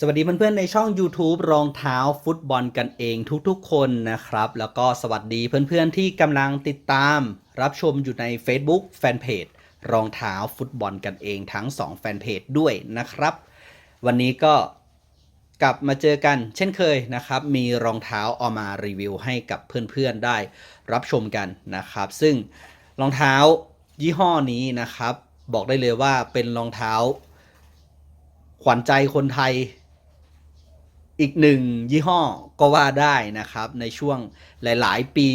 สวัสดีเพื่อนๆในช่อง YouTube รองเท้าฟุตบอลกันเองทุกๆคนนะครับ แล้วก็สวัสดีเพื่อนๆที่กำลังติดตามรับชมอยู่ใน Facebook Fanpage รองเท้าฟุตบอลกันเองทั้ง 2 แฟนเพจด้วยนะครับ วันนี้ก็กลับมาเจอกันเช่นเคยนะครับ มีรองเท้าเอามารีวิวให้กับเพื่อนๆได้รับชมกันนะครับ ซึ่งรองเท้ายี่ห้อนี้นะครับ บอกได้เลยว่าเป็นรองเท้าขวัญใจคนไทย อีกหนึ่งยี่ห้อก็ว่าได้นะครับในช่วงหลาย ๆ ปี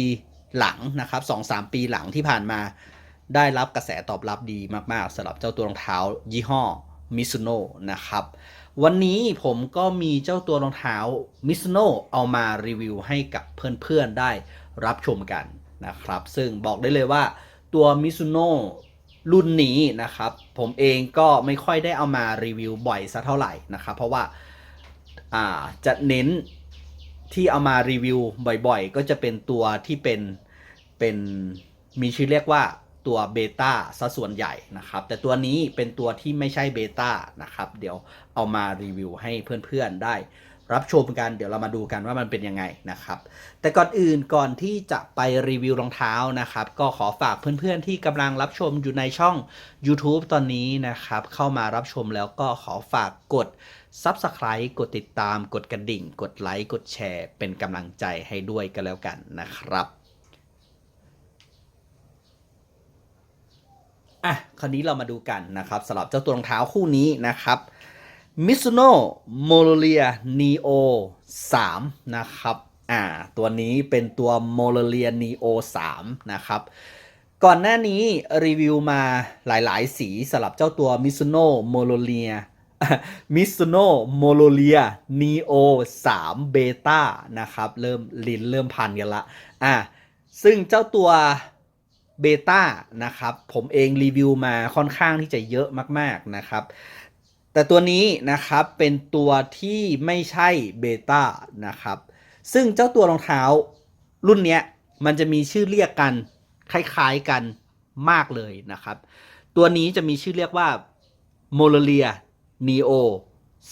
หลังนะครับสองสามปีหลังที่ผ่านมา ได้รับกระแสตอบรับดีมากๆสำหรับเจ้าตัวรองเท้ายี่ห้อมิซุโน่นะครับวันนี้ผมก็มีเจ้าตัวรองเท้ามิซุโน่เอามารีวิวให้กับเพื่อน ๆ ได้รับชมกันนะครับ ซึ่งบอกได้เลยว่าตัวมิซุโน่รุ่นนี้นะครับ ผมเองก็ไม่ค่อยได้เอามารีวิวบ่อยสักเท่าไหร่นะครับ เพราะว่า อ่าจะเน้นที่เอามารีวิวบ่อยๆ ก็จะเป็นตัวที่เป็นเป็นมีชื่อเรียกว่าตัวเบต้าซะส่วนใหญ่นะครับ แต่ตัวนี้เป็นตัวที่ไม่ใช่เบต้านะครับ เดี๋ยวเอามารีวิวให้เพื่อนๆได้รับชมกัน เดี๋ยวเรามาดูกันว่ามันเป็นยังไงนะครับ แต่ก่อนอื่นก่อนที่จะไปรีวิวรองเท้านะครับ ก็ขอฝากเพื่อนๆที่กำลังรับชมอยู่ในช่อง YouTube ตอนนี้นะครับ เข้ามารับชมแล้วก็ขอฝากกด Subscribe กดติดตามกดกระดิ่ง กดไลค์ กดแชร์ เป็นกำลังใจให้ด้วยกันแล้วกันนะครับอะคราวนี้เรามาดูกันนะครับสำหรับเจ้าตัวรองเท้าคู่นี้นะครับ Mizuno m o l o l i a Neo 3 นะครับอ่าตัวนี้เป็นตัว m o l o l i a Neo 3 นะครับก่อนหน้านี้รีวิวมาหลายๆ สีสำหรับเจ้าตัว Mizuno m o l o l i a Mizuno m o l o l i a Neo 3 Beta นะครับ เริ่มลิ้นเริ่มพันกันละอะซึ่งเจ้าตัวเบต้านะครับ ผมเองรีวิวมาค่อนข้างที่จะเยอะมาก ๆ นะครับ แต่ตัวนี้นะครับเป็นตัวที่ไม่ใช่เบต้านะครับ ซึ่งเจ้าตัวรองเท้ารุ่นเนี้ยมันจะมีชื่อเรียกกัน คล้ายๆกันมากเลยนะครับ ตัวนี้จะมีชื่อเรียกว่า m o l o l i a Neo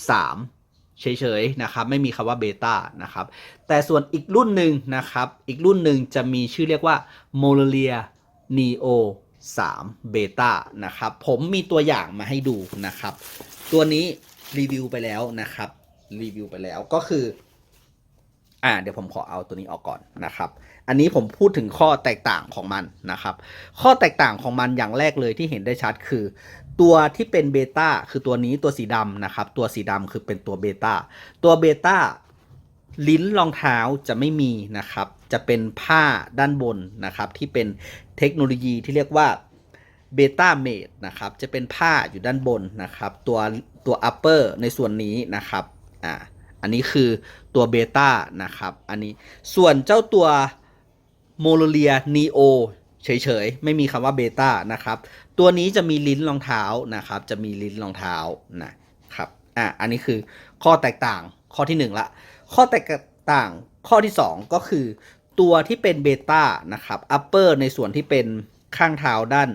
3เฉยๆนะครับไม่มีคำว่าเบต้านะครับแต่ส่วนอีกรุ่นหนึ่งนะครับอีกรุ่นหนึ่งจะมีชื่อเรียกว่า m o l l i a Neo 3 Beta นะครับผมมีตัวอย่างมาให้ดูนะครับตัวนี้รีวิวไปแล้วนะครับรีวิวไปแล้วก็คืออ่าเดี๋ยวผมขอเอาตัวนี้ออกก่อนนะครับ อันนี้ผมพูดถึงข้อแตกต่างของมันนะครับ ข้อแตกต่างของมันอย่างแรกเลยที่เห็นได้ชัดคือ ตัวที่เป็นเบต้าคือตัวนี้ตัวสีดำนะครับ ตัวสีดำคือเป็นตัวเบต้าตัวเบต้าลิ้นรองเท้าจะไม่มีนะครับ จะเป็นผ้าด้านบนนะครับ ที่เป็นเทคโนโลยีที่เรียกว่าเบต้าเมดนะครับ จะเป็นผ้าอยู่ด้านบนนะครับ ตัวตัว upper ในส่วนนี้นะครับอ่าอันนี้คือตัวเบต้านะครับ อันนี้ส่วนเจ้าตัว โมโลเลียนีโอเฉยๆ ไม่มีคำว่าเบต้านะครับ ตัวนี้จะมีลิ้นรองเท้านะครับ จะมีลิ้นรองเท้านะครับ อะ อันนี้คือข้อแตกต่างข้อที่หนึ่งละ ข้อแตกต่างข้อที่ 2 ก็คือตัวที่เป็นเบต้านะครับ upper ในส่วนที่เป็นข้างเท้าด้าน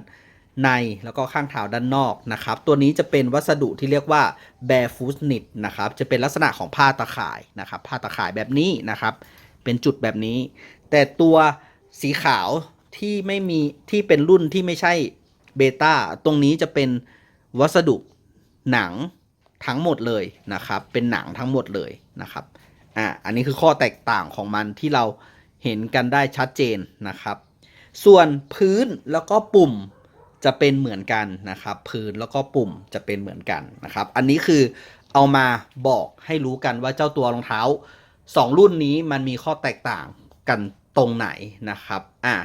ในแล้วก็ข้างเท้าด้านนอกนะครับ ตัวนี้จะเป็นวัสดุที่เรียกว่า barefoot knit นะครับ จะเป็นลักษณะของผ้าตะข่ายนะครับ ผ้าตะข่ายแบบนี้นะครับ เป็นจุดแบบนี้ แต่ตัว สีขาวที่ไม่มีที่เป็นรุ่นที่ไม่ใช่เบต้าตรงนี้จะเป็นวัสดุหนังทั้งหมดเลยนะครับ เป็นหนังทั้งหมดเลยนะครับอ่าอันนี้คือข้อแตกต่างของมันที่เราเห็นกันได้ชัดเจนนะครับ ส่วนพื้นแล้วก็ปุ่มจะเป็นเหมือนกันนะครับ พื้นแล้วก็ปุ่มจะเป็นเหมือนกันนะครับ อันนี้คือเอามาบอกให้รู้กันว่าเจ้าตัวรองเท้า 2 รุ่นนี้มันมีข้อแตกต่างกัน ตรงไหนนะครับ อ่า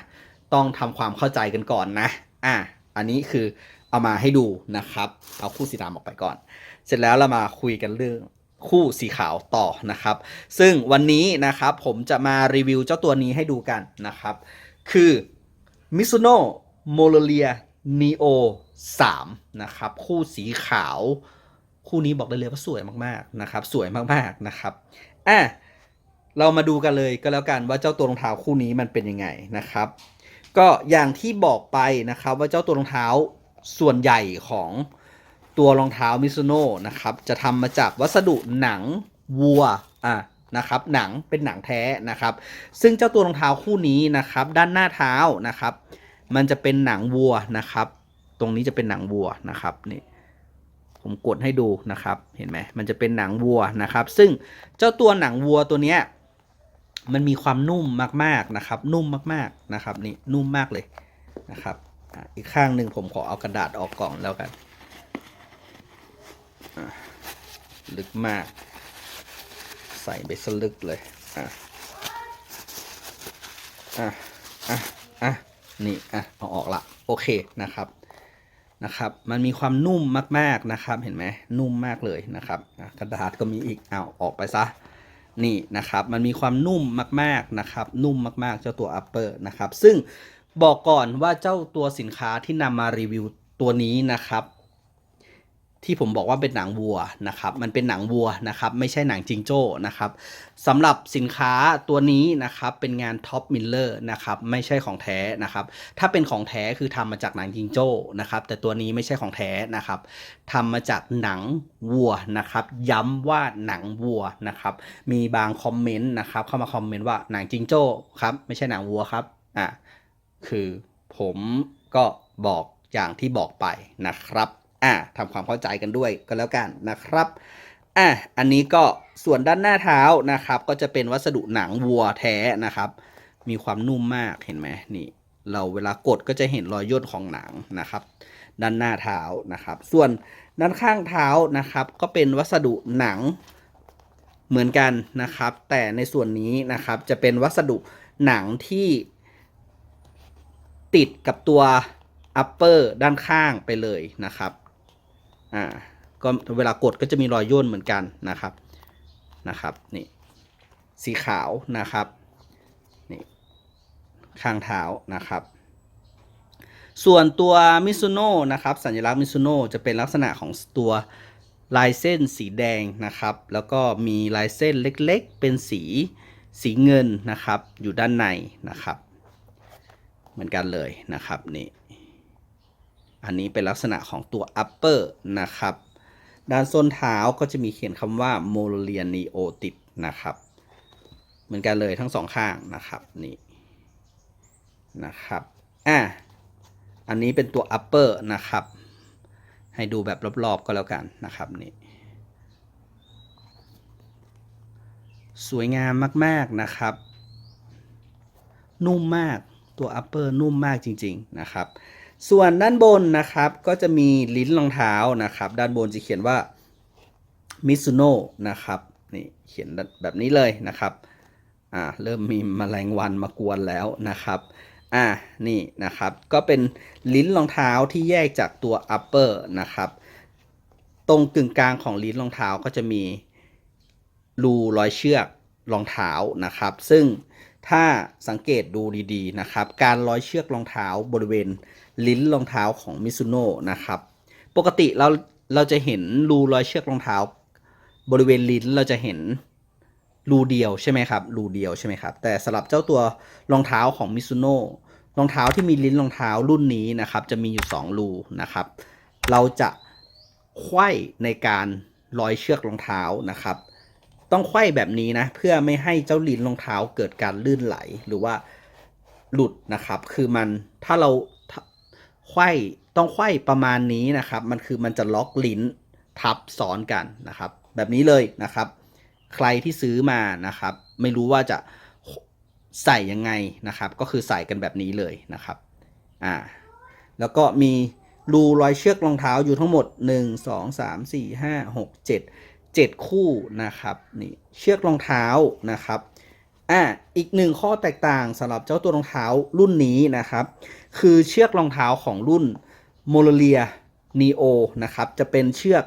ต้องทำความเข้าใจกันก่อนนะ อ่าอันนี้คือเอามาให้ดูนะครับ เอาคู่สีดำออกไปก่อน เสร็จแล้วเรามาคุยกันเรื่องคู่สีขาวต่อนะครับ ซึ่งวันนี้นะครับผมจะมารีวิวเจ้าตัวนี้ให้ดูกันนะครับ คือ Mizuno m o l o l i a Neo 3นะครับ คู่สีขาว คู่นี้บอกได้เลยว่าสวยมากๆนะครับ สวยมากๆนะครับ อะ เรามาดูกันเลยก็แล้วกันว่าเจ้าตัวรองเท้าคู่นี้มันเป็นยังไงนะครับ ก็อย่างที่บอกไปนะครับว่าเจ้าตัวรองเท้าส่วนใหญ่ของตัวรองเท้ามิซูโน่นะครับจะทำมาจากวัสดุหนังวัวอะนะครับหนังเป็นหนังแท้นะครับ ซึ่งเจ้าตัวรองเท้าคู่นี้นะครับ ด้านหน้าเท้านะครับ มันจะเป็นหนังวัวนะครับ ตรงนี้จะเป็นหนังวัวนะครับนี่ผมกดให้ดูนะครับ เห็นไหมมันจะเป็นหนังวัวนะครับ ซึ่งเจ้าตัวหนังวัวตัวเนี้ย มันมีความนุ่มมากๆนะครับ นุ่มมากๆนะครับนี่นุ่มมากเลยนะครับอีกข้างหนึ่งผมขอเอากระดาษออกกล่องแล้วกันลึกมาก ใส่ไปสลึกเลยอะอะอะอะนี่อะเอาออกละโอเคนะครับนะครับ มันมีความนุ่มมากๆนะครับ เห็นไหมนุ่มมากเลยนะครับ กระดาษก็มีอีกเอาออกไปซะ นี่นะครับมันมีความนุ่มมากๆนะครับนุ่มมากๆเจ้าตัว upper นะครับซึ่งบอกก่อนว่าเจ้าตัวสินค้าที่นำมารีวิวตัวนี้นะครับ ที่ผมบอกว่าเป็นหนังวัวนะครับมันเป็นหนังวัวนะครับไม่ใช่หนังจิงโจ้นะครับสำหรับสินค้าตัวนี้นะครับเป็นงานท็อปมิลเลอร์นะครับไม่ใช่ของแท้นะครับถ้าเป็นของแท้คือทำมาจากหนังจิงโจ้นะครับแต่ตัวนี้ไม่ใช่ของแท้นะครับทำมาจากหนังวัวนะครับย้ำว่าหนังวัวนะครับมีบางคอมเมนต์นะครับเข้ามาคอมเมนต์ว่าหนังจิงโจ้ครับไม่ใช่หนังวัวครับอะคือผมก็บอกอย่างที่บอกไปนะครับ อะทำความเข้าใจกันด้วยก็แล้วกันนะครับอะอันนี้ก็ส่วนด้านหน้าเท้านะครับ ก็จะเป็นวัสดุหนังวัวแท้นะครับ มีความนุ่มมากเห็นไหมนี่ เราเวลากดก็จะเห็นรอยย่นของหนังนะครับ ด้านหน้าเท้านะครับ ส่วนด้านข้างเท้านะครับ ก็เป็นวัสดุหนังเหมือนกันนะครับ แต่ในส่วนนี้นะครับจะเป็นวัสดุหนังที่ติดกับตัว upper ด้านข้างไปเลยนะครับ อ่าก็เวลากดก็จะมีรอยย่นเหมือนกันนะครับนะครับนี่สีขาวนะครับนี่ข้างเท้านะครับ ส่วนตัวมิซุโน่นะครับสัญลักษณ์มิซุโน่จะเป็นลักษณะของตัวลายเส้นสีแดงนะครับ แล้วก็มีลายเส้นเล็กๆ เป็นสีสีเงินนะครับ อยู่ด้านในนะครับ เหมือนกันเลยนะครับนี่ อันนี้เป็นลักษณะของตัว upper นะครับ ด้านส้นเท้าก็จะมีเขียนคำว่า m o l i a n e o ติดนะครับ เหมือนกันเลยทั้งสองข้างนะครับ นี่นะครับอะอันนี้เป็นตัว upper นะครับ ให้ดูแบบรอบๆก็แล้วกันนะครับนี่สวยงามมากๆนะครับ นุ่มมากตัว upper นุ่มมากจริง ๆ นะครับ ส่วนด้านบนนะครับก็จะมีลิ้นรองเท้านะครับ ด้านบนจะเขียนว่ามิซุโน่นะครับนี่เขียนแบบนี้เลยนะครับอ่าเริ่มมีมแมลงวันมากวนแล้วนะครับอ่านี่นะครับก็เป็นลิ้นรองเท้าที่แยกจากตัว upper นะครับ ตรงกึ่งกลางของลิ้นรองเท้าก็จะมีรูรอยเชือกรองเท้านะครับ ซึ่งถ้าสังเกตดูดีๆนะครับ การร้อยเชือกรองเท้าบริเวณ ลิ้นรองเท้าของมิซุโน่นะครับ ปกติเราเราจะเห็นรูรอยเชือกรองเท้า บริเวณลิ้นเราจะเห็นรูเดียวใช่ไหมครับรูเดียวใช่ไหมครับแต่สำหรับเจ้าตัวรองเท้าของมิซุโน่รองเท้าที่มีลิ้นรองเท้ารุ่นนี้นะครับจะมีอยู่2รูนะครับ เราจะไขว้ในการร้อยเชือกรองเท้านะครับ ต้องไขว้แบบนี้นะเพื่อไม่ให้เจ้าลิ้นรองเท้าเกิดการลื่นไหลหรือว่าหลุดนะครับ คือมันถ้าเรา ไข้ต้องไข้ประมาณนี้นะครับ มันคือมันจะล็อกลิ้นทับซ้อนกันนะครับ แบบนี้เลยนะครับ ใครที่ซื้อมานะครับ ไม่รู้ว่าจะใส่ยังไงนะครับ ก็คือใส่กันแบบนี้เลยนะครับอ่าแล้วก็มีรูรอยเชือกรองเท้าอยู่ทั้งหมด 1 2 3 4 5 6 7 7 คู่นะครับนี่เชือกรองเท้านะครับ อ่าอีกหนึ่งข้อแตกต่างสำหรับเจ้าตัวรองเท้ารุ่นนี้นะครับ คือเชือกรองเท้าของรุ่นโมโลเลียนีโอนะครับ จะเป็นเชือก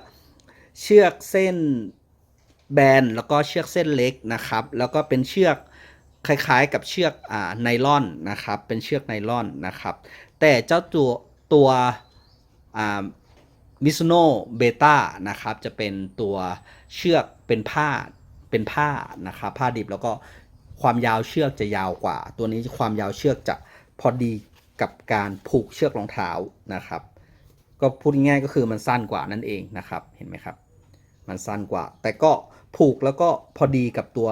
เชือกเส้นแบนแล้วก็เชือกเส้นเล็กนะครับ แล้วก็เป็นเชือกคล้ายๆ กับเชือกอ่าไนลอนนะครับ เป็นเชือกไนลอนนะครับ แต่เจ้าตัวตัวอ่ามิซโน่เบต้านะครับ จะเป็นตัวเชือกเป็นผ้าเป็นผ้านะครับ ผ้าดิบแล้วก็ ความยาวเชือกจะยาวกว่า ตัวนี้ความยาวเชือกจะพอดีกับการผูกเชือกรองเท้านะครับ ก็พูดง่ายก็คือมันสั้นกว่านั่นเองนะครับ เห็นไหมครับ มันสั้นกว่า แต่ก็ผูกแล้วก็พอดีกับตัว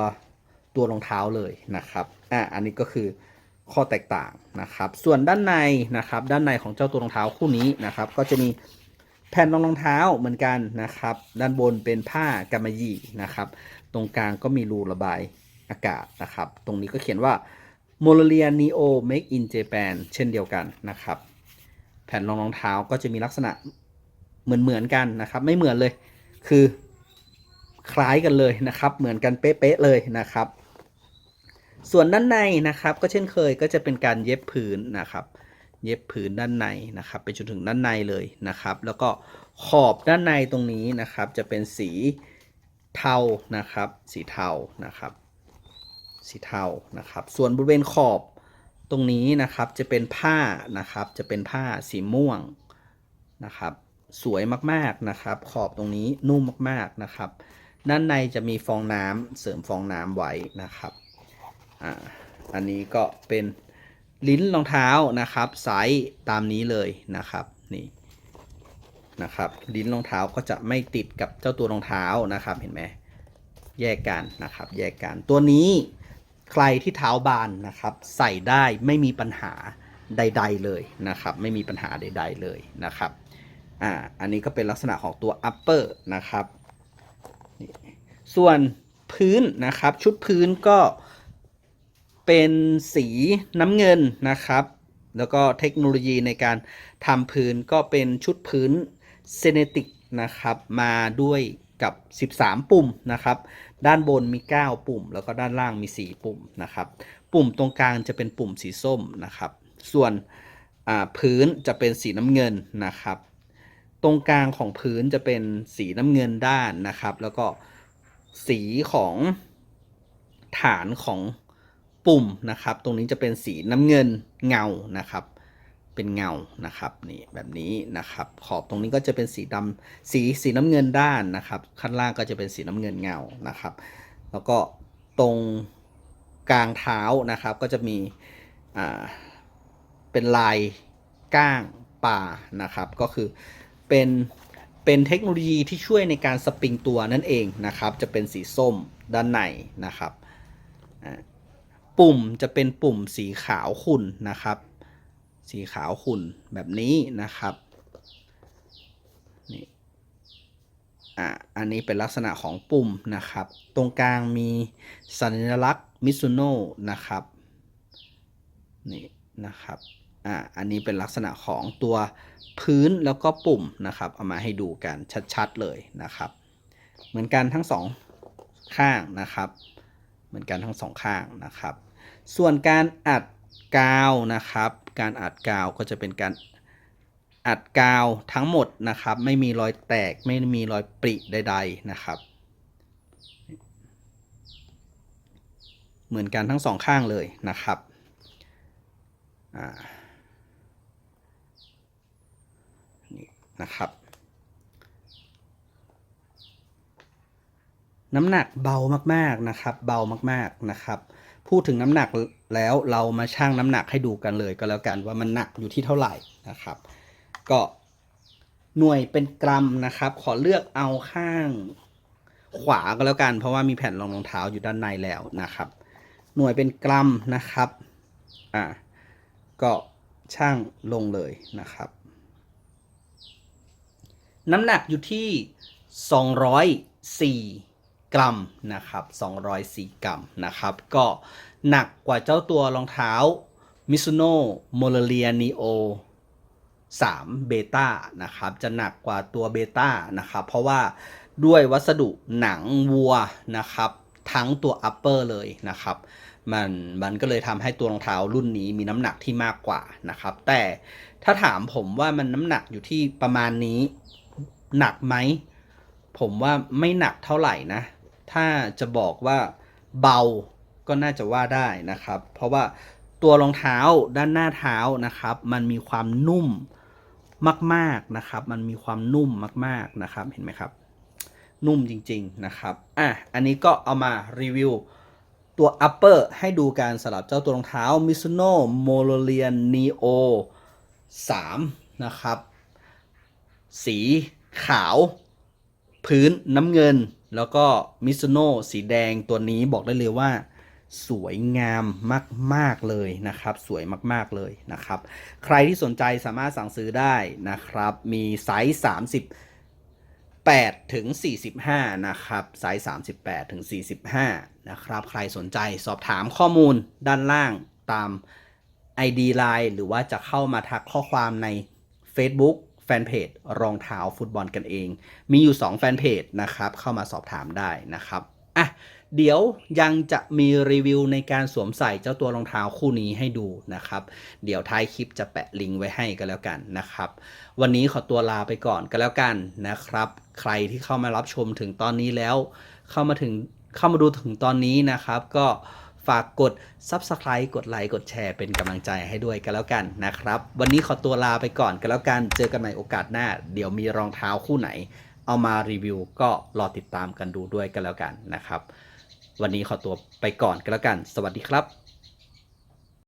ตัวรองเท้าเลยนะครับอะอันนี้ก็คือข้อแตกต่างนะครับ ส่วนด้านในนะครับ ด้านในของเจ้าตัวรองเท้าคู่นี้นะครับ ก็จะมีแผ่นรองรองเท้าเหมือนกันนะครับ ด้านบนเป็นผ้ากำมะหยี่นะครับ ตรงกลางก็มีรูระบาย อากาศนะครับ ตรงนี้ก็เขียนว่า m o l a r i a Neo Make in Japan เช่นเดียวกันนะครับ แผ่นรองรองเท้าก็จะมีลักษณะเหมือนเหมือนกันนะครับ ไม่เหมือนเลยคือคล้ายกันเลยนะครับ เหมือนกันเป๊ะๆเลยนะครับ ส่วนด้านในนะครับก็เช่นเคยก็จะเป็นการเย็บผืนนะครับ เย็บผืนด้านในนะครับไปจนถึงด้านในเลยนะครับ แล้วก็ขอบด้านในตรงนี้นะครับ จะเป็นสีเทานะครับ สีเทานะครับ สีเทานะครับ ส่วนบริเวณขอบตรงนี้นะครับจะเป็นผ้านะครับ จะเป็นผ้าสีม่วงนะครับ สวยมากๆนะครับ ขอบตรงนี้นุ่มมากๆนะครับ ด้านในจะมีฟองน้ำเสริมฟองน้ำไว้นะครับอ่าอันนี้ก็เป็นลิ้นรองเท้านะครับไซส์ตามนี้เลยนะครับนี่นะครับลิ้นรองเท้าก็จะไม่ติดกับเจ้าตัวรองเท้านะครับเห็นไหมแยกกันนะครับ แยกกันตัวนี้ ใครที่เท้าบานนะครับใส่ได้ไม่มีปัญหาใด ๆเลยนะครับ ไม่มีปัญหาใด ๆเลยนะครับอ่าอันนี้ก็เป็นลักษณะของตัว upper นะครับส่วนพื้นนะครับชุดพื้นก็เป็นสีน้ำเงินนะครับ แล้วก็เทคโนโลยีในการทำพื้นก็เป็นชุดพื้นเซเนติกนะครับมาด้วย กับ 13 ปุ่มนะครับ ด้านบนมี 9 ปุ่ม แล้วก็ด้านล่างมี 4 ปุ่มนะครับ ปุ่มตรงกลางจะเป็นปุ่มสีส้มนะครับ ส่วนพื้นจะเป็นสีน้ำเงินนะครับ ตรงกลางของพื้นจะเป็นสีน้ำเงินด้านนะครับ แล้วก็สีของฐานของปุ่มนะครับ ตรงนี้จะเป็นสีน้ำเงินเงานะครับ เป็นเงานะครับนี่แบบนี้นะครับ ขอบตรงนี้ก็จะเป็นสีดำสีสีน้ำเงินด้านนะครับข้างล่างก็จะเป็นสีน้ำเงินเงานะครับ แล้วก็ตรงกลางเท้านะครับก็จะมีอ่าเป็นลายก้างปลานะครับ ก็คือเป็นเป็นเทคโนโลยีที่ช่วยในการสปริงตัวนั่นเองนะครับ จะเป็นสีส้มด้านในนะครับอ่าปุ่มจะเป็นปุ่มสีขาวขุ่นนะครับ สีขาวขุ่นแบบนี้นะครับนี่อะอันนี้เป็นลักษณะของปุ่มนะครับ ตรงกลางมีสัญลักษณ์มิซุโน่นะครับนี่นะครับอะอันนี้เป็นลักษณะของตัวพื้นแล้วก็ปุ่มนะครับ เอามาให้ดูกันชัดๆเลยนะครับ เหมือนกันทั้งสองข้างนะครับ เหมือนกันทั้งสองข้างนะครับ ส่วนการอัดกาวนะครับ การอัดกาวก็จะเป็นการอัดกาวทั้งหมดนะครับ ไม่มีรอยแตกไม่มีรอยปริใด ๆนะครับ เหมือนกันทั้งสองข้างเลยนะครับนี่นะครับ น้ำหนักเบามากๆนะครับ เบามากๆนะครับ พูดถึงน้ำหนักแล้วเรามาชั่งน้ำหนักให้ดูกันเลยก็แล้วกันว่ามันหนักอยู่ที่เท่าไหร่นะครับ ก็หน่วยเป็นกรัมนะครับ ขอเลือกเอาข้างขวาก็แล้วกัน เพราะว่ามีแผ่นรองรองเท้าอยู่ด้านในแล้วนะครับ หน่วยเป็นกรัมนะครับอ่าก็ช่างลงเลยนะครับ น้ำหนักอยู่ที่ 204 กรัมนะครับ204 กรัมนะครับ ก็หนักกว่าเจ้าตัวรองเท้า Mizuno m o l a r i a Neo 3เบต้านะครับ จะหนักกว่าตัวเบต้านะครับ เพราะว่าด้วยวัสดุหนังวัวนะครับ ทั้งตัว upper เลยนะครับ มันมันก็เลยทำให้ตัวรองเท้ารุ่นนี้มีน้ำหนักที่มากกว่านะครับ แต่ถ้าถามผมว่ามันน้ำหนักอยู่ที่ประมาณนี้หนักไหม ผมว่าไม่หนักเท่าไหร่นะ ถ้าจะบอกว่าเบาก็น่าจะว่าได้นะครับ เพราะว่าตัวรองเท้าด้านหน้าเท้านะครับ มันมีความนุ่มมาก ๆนะครับ มันมีความนุ่มมาก ๆนะครับ เห็นไหมครับ นุ่มจริง ๆนะครับ อะ อันนี้ก็เอามารีวิวตัว upper ให้ดูการสลับเจ้าตัวรองเท้า Mizuno m o l o r i a n Neo 3 นะครับ สีขาว พื้นน้ำเงิน แล้วก็มิซโน่สีแดงตัวนี้บอกได้เลยว่า สวยงามมาก ๆ เลยนะครับ สวยมากๆเลยนะครับ ใครที่สนใจสามารถสั่งซื้อได้นะครับ มีไซส์38ถึง45 นะครับไซส์38ถึง45 นะครับ ใครสนใจสอบถามข้อมูลด้านล่างตาม ID Line หรือว่าจะเข้ามาทักข้อความใน Facebook แฟนเพจรองเท้าฟุตบอลกันเอง มีอยู่ 2 แฟนเพจนะครับ เข้ามาสอบถามได้นะครับอะเดี๋ยวยังจะมีรีวิวในการสวมใส่เจ้าตัวรองเท้าคู่นี้ให้ดูนะครับ เดี๋ยวท้ายคลิปจะแปะลิงก์ไว้ให้ก็แล้วกันนะครับ วันนี้ขอตัวลาไปก่อนก็แล้วกันนะครับ ใครที่เข้ามารับชมถึงตอนนี้แล้ว เข้ามาถึงเข้ามาดูถึงตอนนี้นะครับ ก็ ฝากกด Subscribe กดไลค์กดแชร์เป็นกำลังใจให้ด้วยกันแล้วกันนะครับ วันนี้ขอตัวลาไปก่อนกันแล้วกัน เจอกันใหม่โอกาสหน้า เดี๋ยวมีรองเท้าคู่ไหน เอามารีวิวก็รอติดตามกันดูด้วยกันแล้วกันนะครับ วันนี้ขอตัวไปก่อนกันแล้วกัน สวัสดีครับ